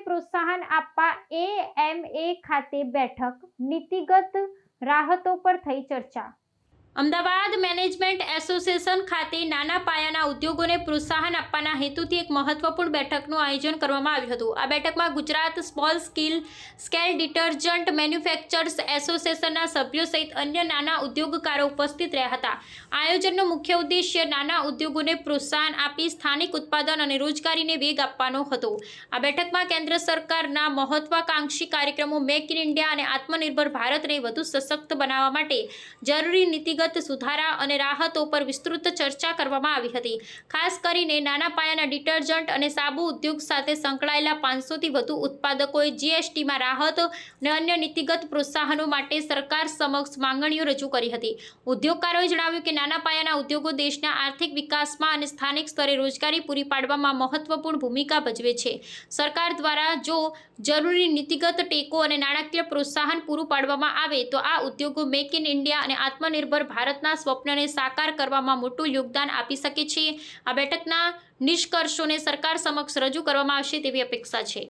પ્રોત્સાહન આપવા એએમએ ખાતે બેઠક નીતિગત રાહતો પર થઈ ચર્ચા અમદાવાદ મેનેજમેન્ટ એસોસિએશન ખાતે નાના પાયાના ઉદ્યોગોને પ્રોત્સાહન આપવાના હેતુથી એક મહત્વપૂર્ણ બેઠકનું આયોજન કરવામાં આવ્યું હતું. આ બેઠકમાં Gujarat small skill scale detergent manufacturers એસોસિએશનના સભ્યો સહિત અન્ય નાના ઉદ્યોગકારો ઉપસ્થિત રહ્યા હતા. આયોજનનો મુખ્ય ઉદ્દેશ્ય નાના ઉદ્યોગોને પ્રોત્સાહન આપી સ્થાનિક ઉત્પાદન અને રોજગારીને વેગ આપવાનો હતો. આ બેઠકમાં કેન્દ્ર સરકારના મહત્વાકાંક્ષી કાર્યક્રમો મેક ઇન ઇન્ડિયા અને આત્મનિર્ભર ભારતને વધુ સશક્ત બનાવવા માટે જરૂરી નીતિગત સુધારા અને રાહતો પર વિસ્તૃત ચર્ચા કરવામાં આવી હતી. ખાસ કરીને નાના પાયાના ડિટર્જન્ટ અને સાબુ ઉદ્યોગ સાથે સંકળાયેલા પાંચસોથી વધુ ઉત્પાદકોએ જીએસટીમાં રાહત અને અન્ય નીતિગત પ્રોત્સાહનો માટે સરકાર સમક્ષ માંગણીઓ રજૂ કરી હતી. ઉદ્યોગકારોએ જણાવ્યું કે નાના પાયાના ઉદ્યોગો દેશના આર્થિક વિકાસમાં અને સ્થાનિક સ્તરે રોજગારી પૂરી પાડવામાં મહત્વપૂર્ણ ભૂમિકા ભજવે છે. સરકાર દ્વારા જો જરૂરી નીતિગત ટેકો અને નાણાકીય પ્રોત્સાહન પૂરું પાડવામાં આવે તો આ ઉદ્યોગો મેક ઇન ઇન્ડિયા અને આત્મનિર્ભર ભારતના સ્વપ્નને સાકાર કરવામાં મોટું યોગદાન આપી શકે છે. આ બેઠકના નિષ્કર્ષોને સરકાર સમક્ષ રજૂ કરવામાં આવશે તેવી અપેક્ષા છે.